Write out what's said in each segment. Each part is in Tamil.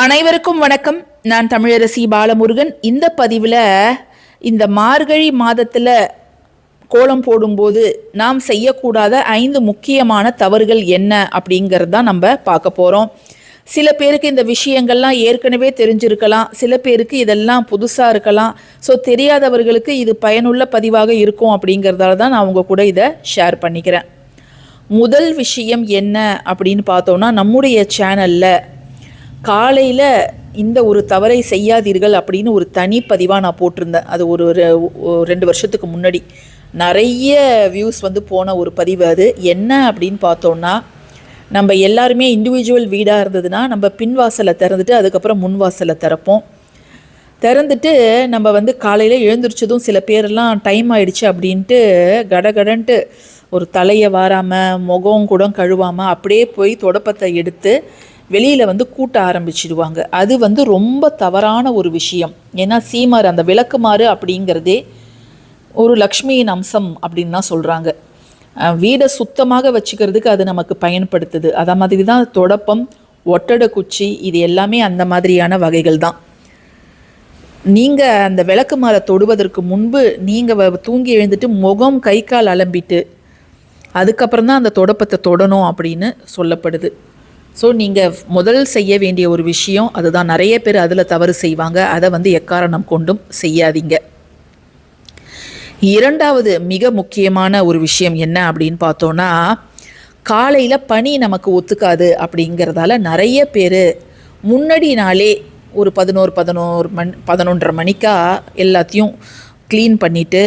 அனைவருக்கும் வணக்கம். நான் தமிழரசி பாலமுருகன். இந்த பதிவில் இந்த மார்கழி மாதத்தில் கோலம் போடும்போது நாம் செய்யக்கூடாத ஐந்து முக்கியமான தவறுகள் என்ன அப்படிங்கிறது தான் நம்ம பார்க்க போகிறோம் சில பேருக்கு இந்த விஷயங்கள்லாம் ஏற்கனவே தெரிஞ்சிருக்கலாம். சில பேருக்கு இதெல்லாம் புதுசாக இருக்கலாம். ஸோ தெரியாதவர்களுக்கு இது பயனுள்ள பதிவாக இருக்கும் அப்படிங்கிறதால தான் நான் உங்கள் கூட இதை ஷேர் பண்ணிக்கிறேன். முதல் விஷயம் என்ன அப்படின்னு பார்த்தோன்னா நம்முடைய சேனலில் காலையில் இந்த ஒரு தவறை செய்யாதீர்கள் அப்படின்னு ஒரு தனி பதிவாக நான் போட்டிருந்தேன். அது ஒரு ரெண்டு வருஷத்துக்கு முன்னாடி. நிறைய வியூஸ் வந்து போன ஒரு பதிவு அது. என்ன அப்படின்னு பார்த்தோன்னா நம்ம எல்லாருமே இண்டிவிஜுவல் வீடாக இருந்ததுன்னா நம்ம பின்வாசலை திறந்துட்டு அதுக்கப்புறம் முன் வாசலை திறப்போம். திறந்துட்டு நம்ம வந்து காலையில் எழுந்திரிச்சதும் சில பேரெல்லாம் டைம் ஆயிடுச்சு அப்படின்ட்டு கடகடன்ட்டு ஒரு தலையை வாராமல் முகம் கூட கழுவாமல் அப்படியே போய் தொடப்பத்தை எடுத்து வெளியில் வந்து கூட்ட ஆரம்பிச்சிடுவாங்க. அது வந்து ரொம்ப தவறான ஒரு விஷயம். ஏன்னா சீமார் அந்த விளக்குமாறு அப்படிங்கிறதே ஒரு லக்ஷ்மியின் அம்சம் அப்படின்னு தான் சொல்கிறாங்க வீடை சுத்தமாக வச்சுக்கிறதுக்கு அது நமக்கு பயன்படுத்துது. அதை மாதிரி தான் தொடப்பம் ஒட்டடை குச்சி இது எல்லாமே அந்த மாதிரியான வகைகள் தான். நீங்கள் அந்த விளக்கு மாலை தொடுவதற்கு முன்பு நீங்கள் தூங்கி எழுந்துட்டு முகம் கை கால் அலம்பிட்டு அதுக்கப்புறம் தான் அந்த தொடப்பத்தை தொடணும் அப்படின்னு சொல்லப்படுது. ஸோ நீங்கள் முதல் செய்ய வேண்டிய ஒரு விஷயம் அதுதான் நிறைய பேர் அதில் தவறு செய்வாங்க. அதை வந்து எக்காரணம் கொண்டும் செய்யாதீங்க. இரண்டாவது மிக முக்கியமான ஒரு விஷயம் என்ன அப்படின்னு பார்த்தோன்னா காலையில் பனி நமக்கு ஒத்துக்காது அப்படிங்கிறதால நிறைய பேர் முன்னாடி நாளே ஒரு பதினோரு பதினோரு மண் பதினொன்றரை மணிக்கா எல்லாத்தையும் க்ளீன் பண்ணிவிட்டு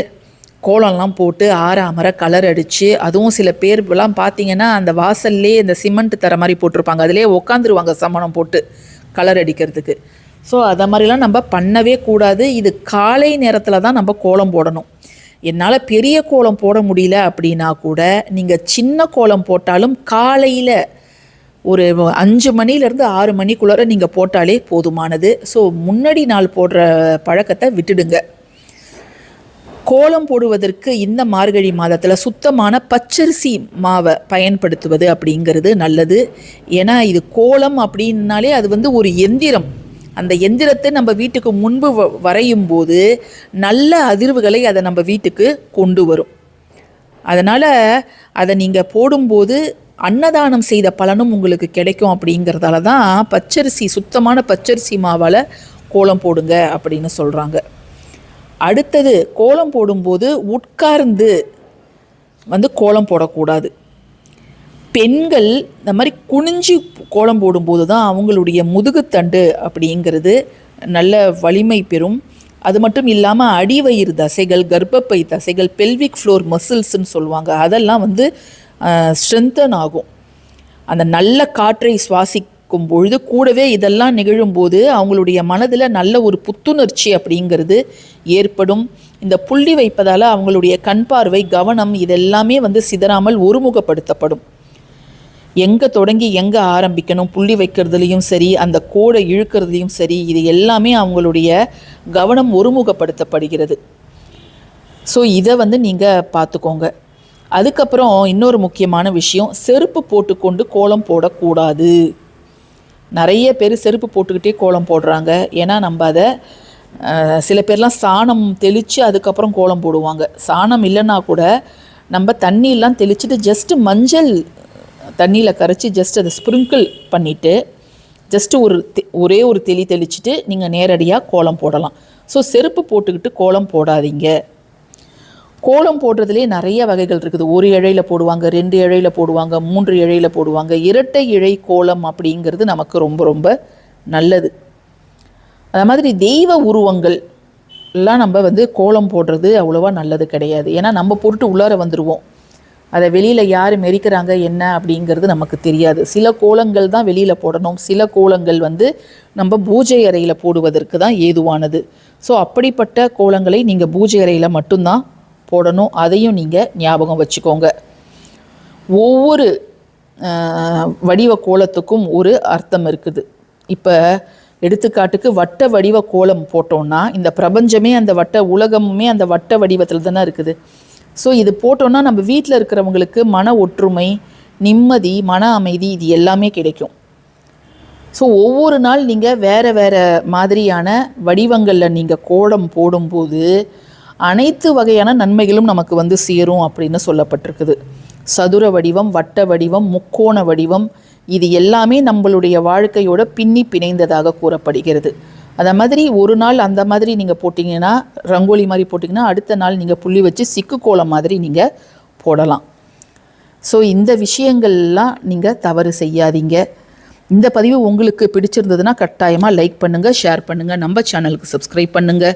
கோலம்லாம் போட்டு ஆறாமர கலர் அடித்து அதுவும் சில பேர்லாம் பார்த்தீங்கன்னா அந்த வாசல்லே இந்த சிமெண்ட் தர மாதிரி போட்டிருப்பாங்க. அதிலே உக்காந்துருவாங்க சமணம் போட்டு கலர் அடிக்கிறதுக்கு. ஸோ அதை மாதிரிலாம் நம்ம பண்ணவே கூடாது. இது காலை நேரத்தில் தான் நம்ம கோலம் போடணும். என்னால் பெரிய கோலம் போட முடியல அப்படின்னா கூட நீங்கள் சின்ன கோலம் போட்டாலும் காலையில் ஒரு அஞ்சு மணிலேருந்து ஆறு மணிக்குள்ளார நீங்கள் போட்டாலே போதுமானது. ஸோ முன்னாடி நாள் போடுற பழக்கத்தை விட்டுடுங்க. கோலம் போடுவதற்கு இந்த மார்கழி மாதத்தில் சுத்தமான பச்சரிசி மாவை பயன்படுத்துவது அப்படிங்கிறது நல்லது. ஏன்னா இது கோலம் அப்படின்னாலே அது வந்து ஒரு எந்திரம். அந்த எந்திரத்தை நம்ம வீட்டுக்கு முன்பு வ- வரையும் போது நல்ல அதிர்வுகளை அதை நம்ம வீட்டுக்கு கொண்டு வரும். அதனால் அதை நீங்கள் போடும்போது அன்னதானம் செய்த பலனும் உங்களுக்கு கிடைக்கும் அப்படிங்கிறதால தான் பச்சரிசி சுத்தமான பச்சரிசி மாவால் கோலம் போடுங்க அப்படின்னு சொல்கிறாங்க அடுத்தது கோலம் போடும்போது உட்கார்ந்து வந்து கோலம் போடக்கூடாது. பெண்கள் இந்த மாதிரி குனிஞ்சு கோலம் போடும்போது தான் அவங்களுடைய முதுகுத்தண்டு அப்படிங்கிறது நல்ல வலிமை பெறும். அது மட்டும் இல்லாமல் அடிவயிறு தசைகள் கர்ப்பப்பை தசைகள் பெல்விக் ஃப்ளோர் மசில்ஸ்ன்னு சொல்லுவாங்க. அதெல்லாம் வந்து ஸ்ட்ரென்தன் ஆகும். அந்த நல்ல காற்றை இருக்கும் பொழுது கூடவே இதெல்லாம் நிகழும்போது அவங்களுடைய மனதில் நல்ல ஒரு புத்துணர்ச்சி அப்படிங்கிறது ஏற்படும். இந்த புள்ளி வைப்பதால் அவங்களுடைய கண் பார்வை கவனம் இதெல்லாமே வந்து சிதறாமல் ஒருமுகப்படுத்தப்படும். எங்கே தொடங்கி எங்கே ஆரம்பிக்கணும்? புள்ளி வைக்கிறதுலையும் சரி அந்த கோடை இழுக்கிறதுலையும் சரி இது எல்லாமே அவங்களுடைய கவனம் ஒருமுகப்படுத்தப்படுகிறது. ஸோ இதை வந்து நீங்கள் பார்த்துக்கோங்க அதுக்கப்புறம் இன்னொரு முக்கியமான விஷயம் செருப்பு போட்டுக்கொண்டு கோலம் போடக்கூடாது. நிறைய பேர் செருப்பு போட்டுக்கிட்டே கோலம் போடுறாங்க. ஏன்னா நம்ம அதை சில பேர்லாம் சாணம் தெளித்து அதுக்கப்புறம் கோலம் போடுவாங்க. சாணம் இல்லைன்னா கூட நம்ம தண்ணியெல்லாம் தெளிச்சுட்டு ஜஸ்ட்டு மஞ்சள் தண்ணியில் கரைச்சி ஜஸ்ட் அதை ஸ்ப்ரிங்கிள் பண்ணிவிட்டு ஜஸ்ட்டு ஒரு தெ- ஒரே ஒரு தெளி தெளிச்சுட்டு நீங்கள் நேரடியாக கோலம் போடலாம். ஸோ செருப்பு போட்டுக்கிட்டு கோலம் போடாதீங்க. கோலம் போடுறதுலேயே நிறைய வகைகள் இருக்குது. ஒரு இழையில் போடுவாங்க ரெண்டு இழையில் போடுவாங்க மூன்று இழையில் போடுவாங்க. இரட்டை இழை கோலம் அப்படிங்கிறது நமக்கு ரொம்ப ரொம்ப நல்லது. அது மாதிரி தெய்வ உருவங்கள் எல்லாம் நம்ம வந்து கோலம் போடுறது அவ்வளோவா நல்லது கிடையாது. ஏன்னா நம்ம பொருட்டு உள்ளார வந்துடுவோம் அதை வெளியில் யார் மெரிக்கிறாங்க என்ன அப்படிங்கிறது நமக்கு தெரியாது. சில கோலங்கள் தான் வெளியில் போடணும். சில கோலங்கள் வந்து நம்ம பூஜை அறையில் போடுவதற்கு தான் ஏதுவானது. ஸோ அப்படிப்பட்ட கோலங்களை நீங்கள் பூஜை அறையில் மட்டும்தான் போடணும். அதையும் நீங்கள் ஞாபகம் வச்சுக்கோங்க. ஒவ்வொரு வடிவ கோலத்துக்கும் ஒரு அர்த்தம் இருக்குது. இப்போ எடுத்துக்காட்டுக்கு வட்ட வடிவ கோலம் போட்டோம்னா இந்த பிரபஞ்சமே அந்த வட்ட உலகமுமே அந்த வட்ட வடிவத்தில் தானே இருக்குது. ஸோ இது போட்டோன்னா நம்ம வீட்டில் இருக்கிறவங்களுக்கு மன ஒற்றுமை நிம்மதி மன அமைதி இது எல்லாமே கிடைக்கும். ஸோ ஒவ்வொரு நாள் நீங்கள் வேறு வேறு மாதிரியான வடிவங்களில் நீங்கள் கோலம் போடும்போது அனைத்து வகையான நன்மைகளும் நமக்கு வந்து சேரும் அப்படின்னு சொல்லப்பட்டிருக்குது. சதுர வடிவம் வட்ட வடிவம் முக்கோண வடிவம் இது எல்லாமே நம்மளுடைய வாழ்க்கையோட பின்னி பிணைந்ததாக கூறப்படுகிறது. அந்த மாதிரி ஒரு நாள் அந்த மாதிரி நீங்கள் போட்டிங்கன்னா ரங்கோலி மாதிரி போட்டிங்கன்னா அடுத்த நாள் நீங்கள் புள்ளி வச்சு சிக்கு கோலம் மாதிரி நீங்கள் போடலாம். ஸோ இந்த விஷயங்கள்லாம் நீங்கள் தவறு செய்யாதீங்க. இந்த பதிவு உங்களுக்கு பிடிச்சிருந்ததுன்னா கட்டாயமாக லைக் பண்ணுங்கள் ஷேர் பண்ணுங்கள் நம்ம சேனலுக்கு சப்ஸ்கிரைப் பண்ணுங்கள்